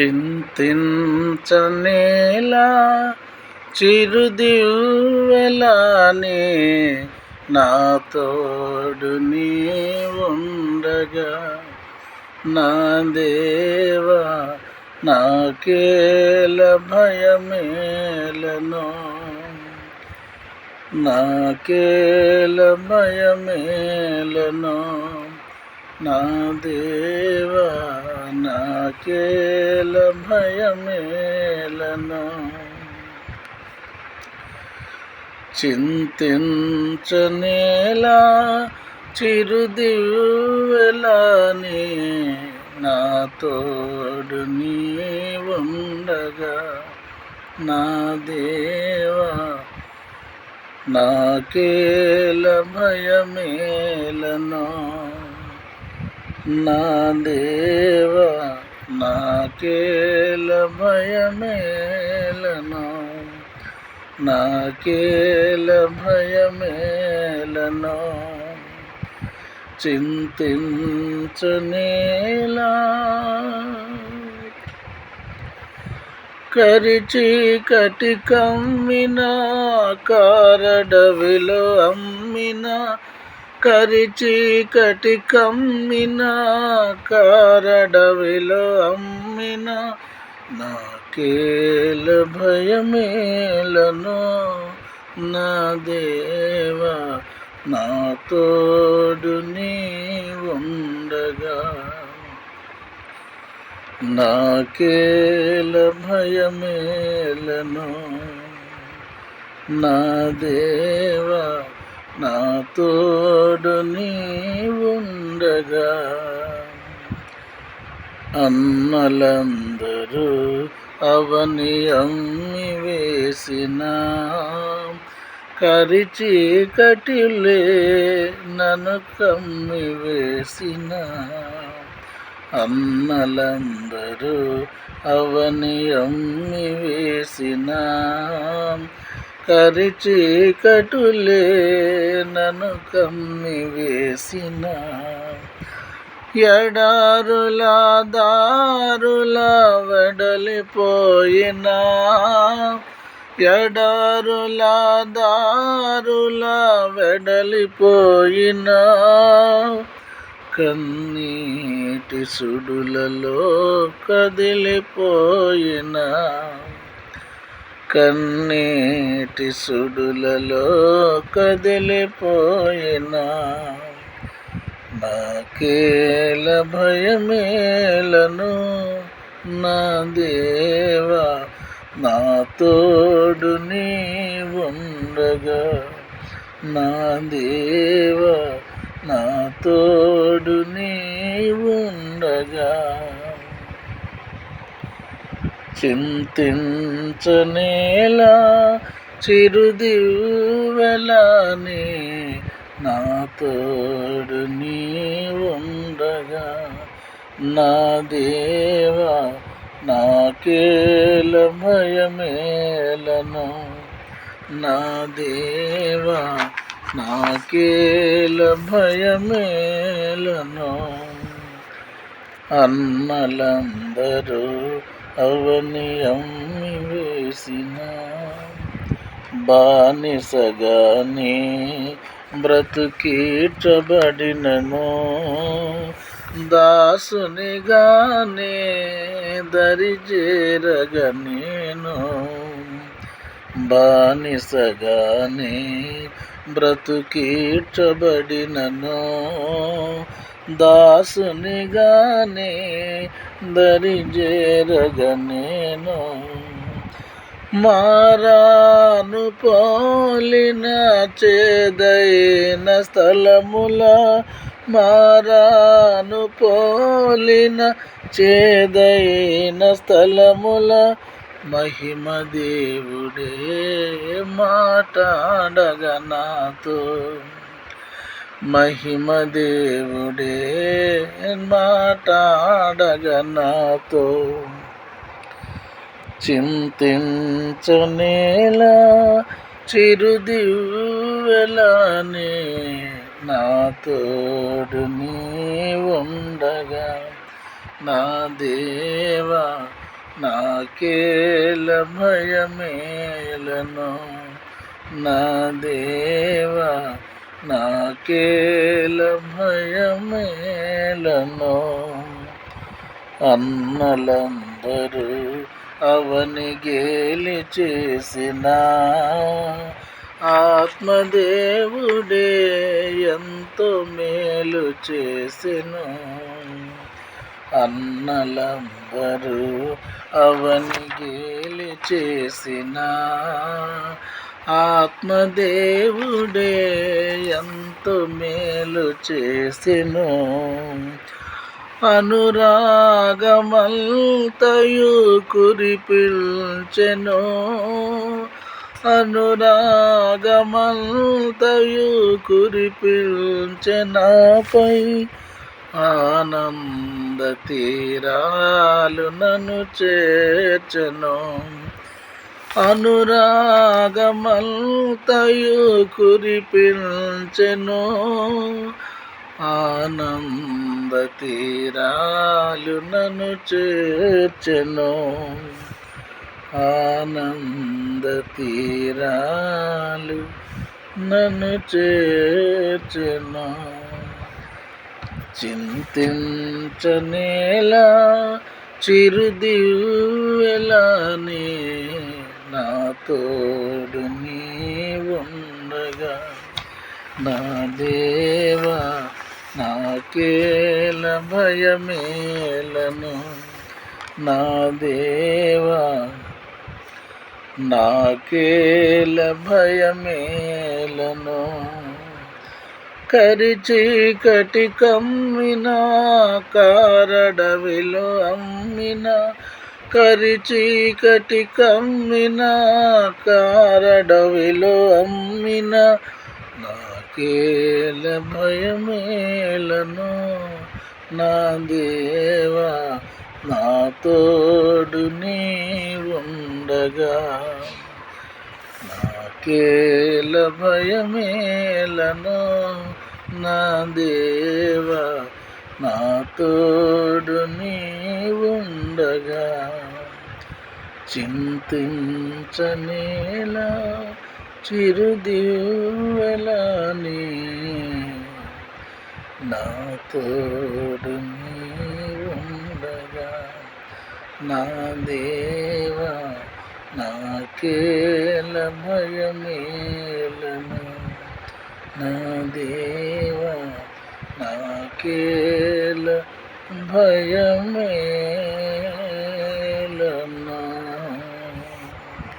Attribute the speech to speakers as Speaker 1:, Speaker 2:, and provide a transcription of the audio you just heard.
Speaker 1: చింతించనేలా చిరుదివ్వెలానే నా తోడు నీ ఉండగా నా దేవా నాకేల భయమేలను? నాకేల భయమేలను? నా దేవా నాకేల భయమేలను. చింతించనేలా చిరుదివ్వెలాని నా తోడు నీ ఉండగా నా దేవా నాకేల భయమేలను. నా దేవా నాకేల భయమేలను నాకేల భయమేలను చింతించనేలా కరిచి కటి కమ్మిన కారడవిలో అమ్మినా కరిచి కటి కమ్మిన కారడవిలో అమ్మిన నాకేల భయమేలను నా దేవా నా తోడు నీ ఉండగా నాకేల భయమేలను నా దేవా నా తోడు ఉండగా అన్నలందరూ అవని అమ్మి వేసిన కరిచి కటిలే నన్ను కమ్మి వేసిన అన్నలందరూ అవని అమ్మి వేసిన కరిచి కటులే నన్ను కమ్మి వేసిన ఎడారుల దారుల వెడలిపోయిన ఎడారుల దారుల వెడలిపోయిన కన్నీటి సుడులలో కదిలిపోయినా కన్నీటి సుడులలో కదిలిపోయినా నాకేల భయమేలను నా దేవా నా తోడు నీ ఉండగా నా దేవా నా తోడు నీ ఉండగా చింతించనేలా చిరుదివెలానే నా తోడు నీ ఉండగా నా దేవా నాకేల భయమేలను నా దేవా నాకేల భయమేలను అన్నలందరూ అవని అమ్మి వేసిన బానిసగానే బ్రతుకీర్చబడినను. దాసునిగానే దరిజేరగ నేను. బానిసగానే బ్రతుకీర్చబడినను. దాసునిగానే దరి నేను మారాను పోలిన చేదైన స్థలముల మారాను పోలిన చేదైన స్థలముల మహిమ దేవుడే మాట్లాడగ నాతో. మహిమ దేవుడే మాట్లాడగనాతో చింతించనేలా చిరుదివ్వెలానే నాతోడు నీ ఉండగా నా దేవా నాకేల భయమేలను. నా దేవా నాకేల భయమేలను? అన్నలందరూ అవని గేలి చేసిన ఆత్మదేవుడే ఎంతో మేలు చేసెను. అన్నలందరూ అవని గేలి చేసిన ఆత్మదేవుడే ఎంతో మేలు చేసెను. అనురాగమంతయు కురిపిల్చెను అనురాగమంతయు కురిపిల్చెనాపై ఆనంద తీరాలు నన్ను చేర్చను. అనురాగమంతయు కురిపించెను. ఆనంద తీరాలు నన్ను చేర్చెను. ఆనంద తీరాలు నన్ను చేర్చెను. చింతించనేలా చిరుదివ్వెలానే నా తోడు నీవుండగా ఉండగా నా దేవా నాకేల భయమేలను నా దేవా నాకేల భయమేలను కరిచీకటి కమ్మిన కారడవిలో అమ్మిన కరి చీకటి కమ్మిన కారడవిలో అమ్మిన నాకేల భయమేలను నా దేవా నా తోడు నీ ఉండగా నాకేల భయమేలను నా దేవా నా తోడు నీ ఉండగా చింతించనేలా చిరుదివ్వెలని నా? తోడు ఉండగా నా దేవా నాకేల భయమేలను? నా దేవా నాకేల భయమే